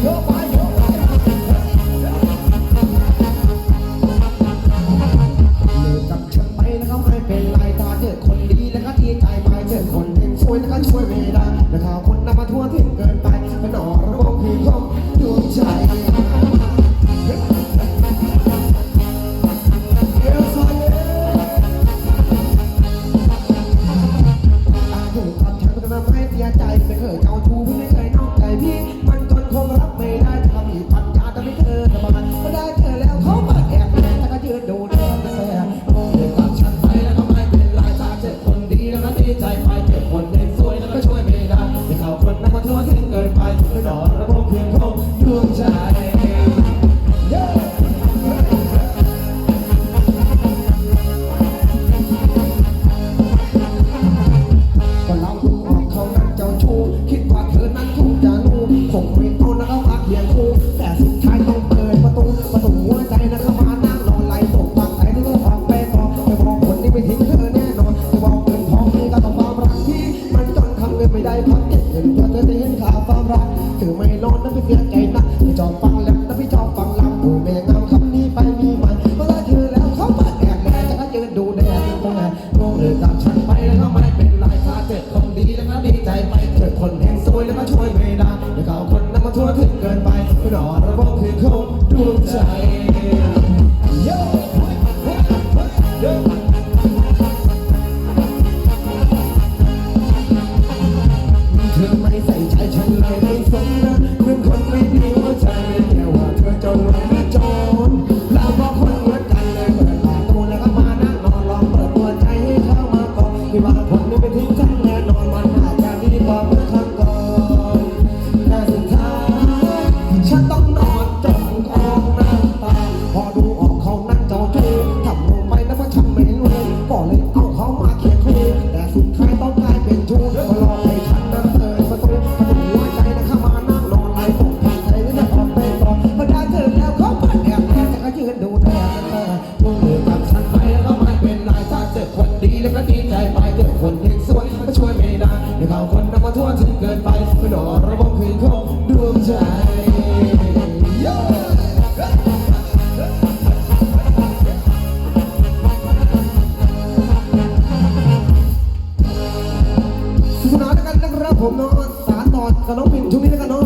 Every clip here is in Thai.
hope verdade Crank on ครับผมน้องสารต่อกับน้องปิ่นทุกงนี้นะครับน้อง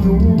เ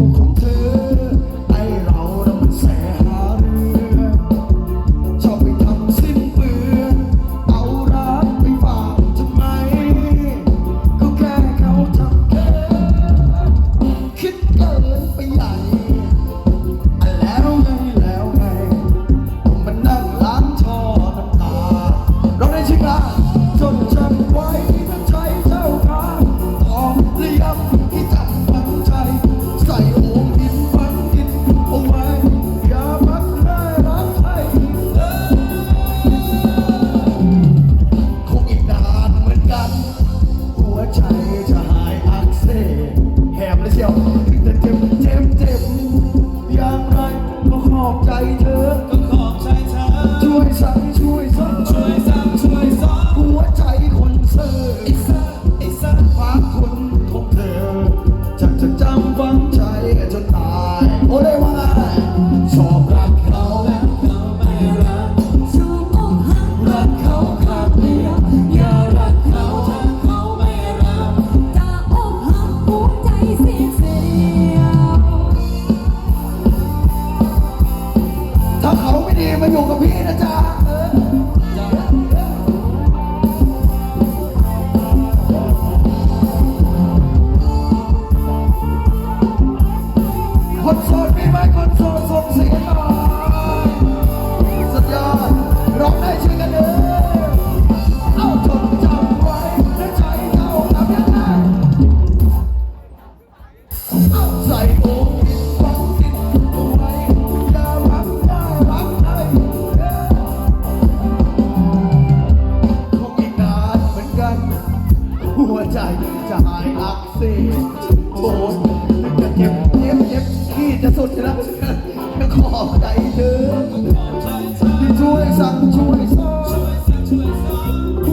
Ooh.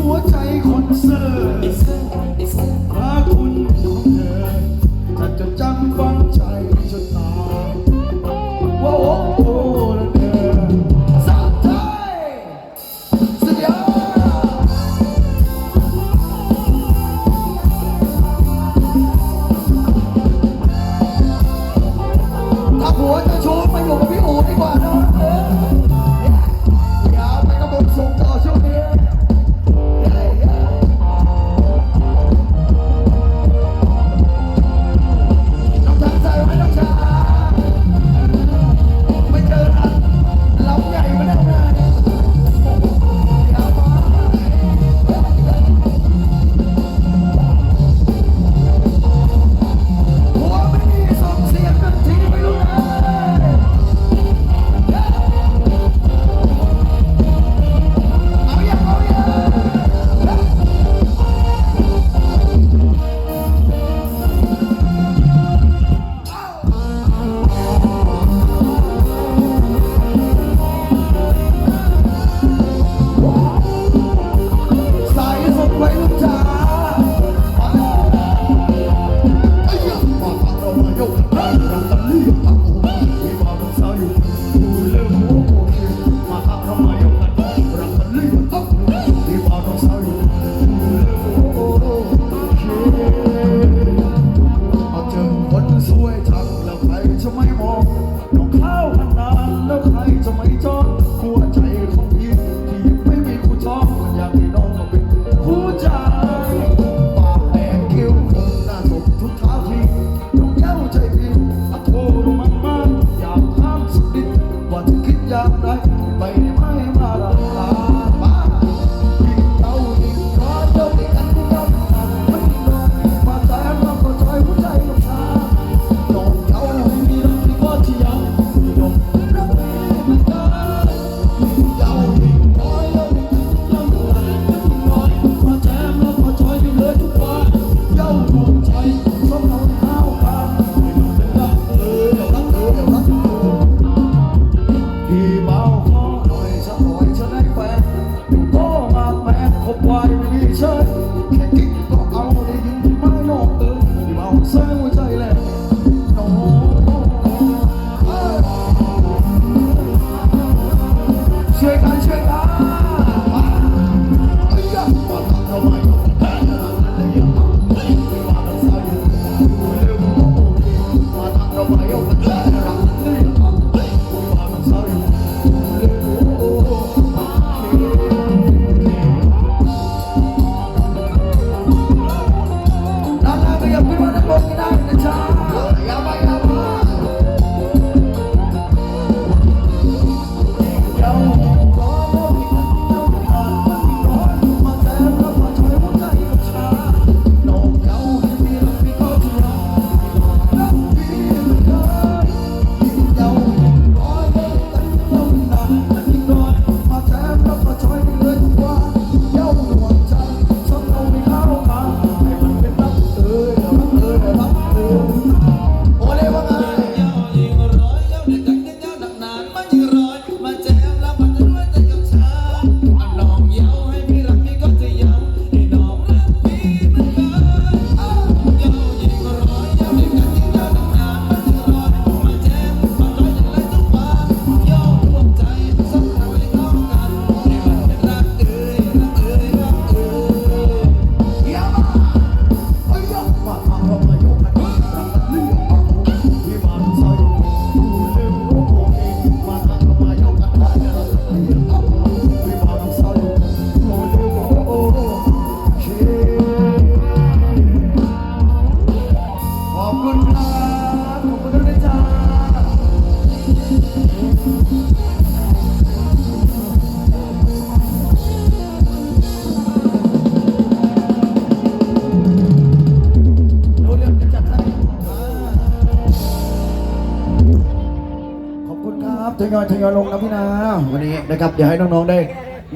วันนี้นะครับเดี๋ยวให้น้องๆได้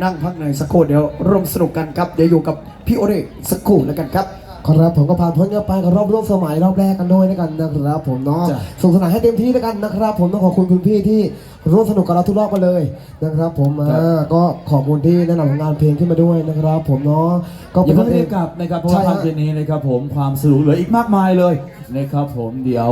นั่งพักหน่อยสักครู่เดี๋ยวร่วมสนุกกันครับเดี๋ยวอยู่กับพี่โอเดสักครู่แล้วกันครับ ครับผมก็ผ่านพ้นกันไปกับรอบร่วมสมัยรอบแรกกันด้วยแล้วกันนะครับผมเนาะจ้ะ สนุกสนานให้เต็มที่แล้วกันนะครับผมต้องขอบคุณคุณพี่ที่ร่วมสนุกกับเราทุกรอบกันเลยนะครับ ผมอ่าก็ขอบคุณที่แนะนำผลงานเพลงขึ้นมาด้วยนะครับ ผมเนาะก็อย่าเพเพิ่งลรีง บกลับนะครับเพราะใช่ว่าฮะ ค่ำคืนนี้นะครับผมความสนุกเหลืออีกมากมายเลยนะครับผมเดี๋ยว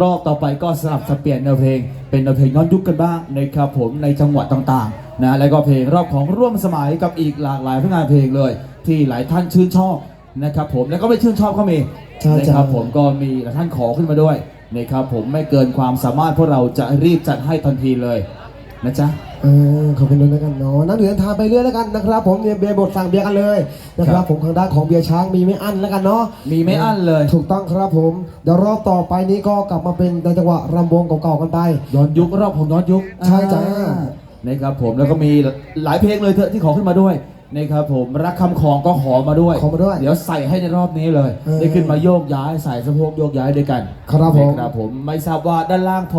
รอบต่อไปก็สลับสับเปลี่ยนแนวเพลง เป็นแนวเพลงย้อนยุคกันบ้างนะครับผมในจังหวัดต่างๆนะแล้วก็เพลงรอบของร่วมสมัยกับอีกหลากหลายผลงานเพลงเลย ที่หลายท่านชื่นชอบนะครับผมแล้วก็ไม่ชื่นชอบก็มีใช่นะจ้ะครับผมก็มีหลายท่านขอขึ้นมาด้วยนะครับผมไม่เกินความสามารถพวกเราจะรีบจัดให้ทันทีเลยนะจ๊ะ เออขอบคุณด้วยแล้วกันเนาะนั่งดื่มทานไปเรื่อยแล้วกันนะครับ ผมเนี่ยเบียร์บดสั่งเบียร์กันเลยนะคครัรับบผมทางด้านของเบียร์ช้างมีไม่อั้นแล้วกันเนาะมีไม่อั้นเลย ถูกต้องครับผมเดี๋ยวรอบต่อไปนี้ก็กลับมาเป็นในจังหวะรำวงเก่าๆกันไปย้อนยุครอบของย้อนยุคใช่จ้ะอ่นะครับผมแล้วก็มีหลายเพลงเลยเถอะที่ขอขึ้นมาด้วยนะครับผมรักคำของก็ขอมาด้วยขอมาด้วย เดี๋ยวใส่ให้ในรอบนี้เลยเออได้ขึ้นมาโยกย้ายใส่สะโพกโยกย้ายด้วยกัน ครับผมนะครับผมไม่ทราบว่าด้านล่างพอ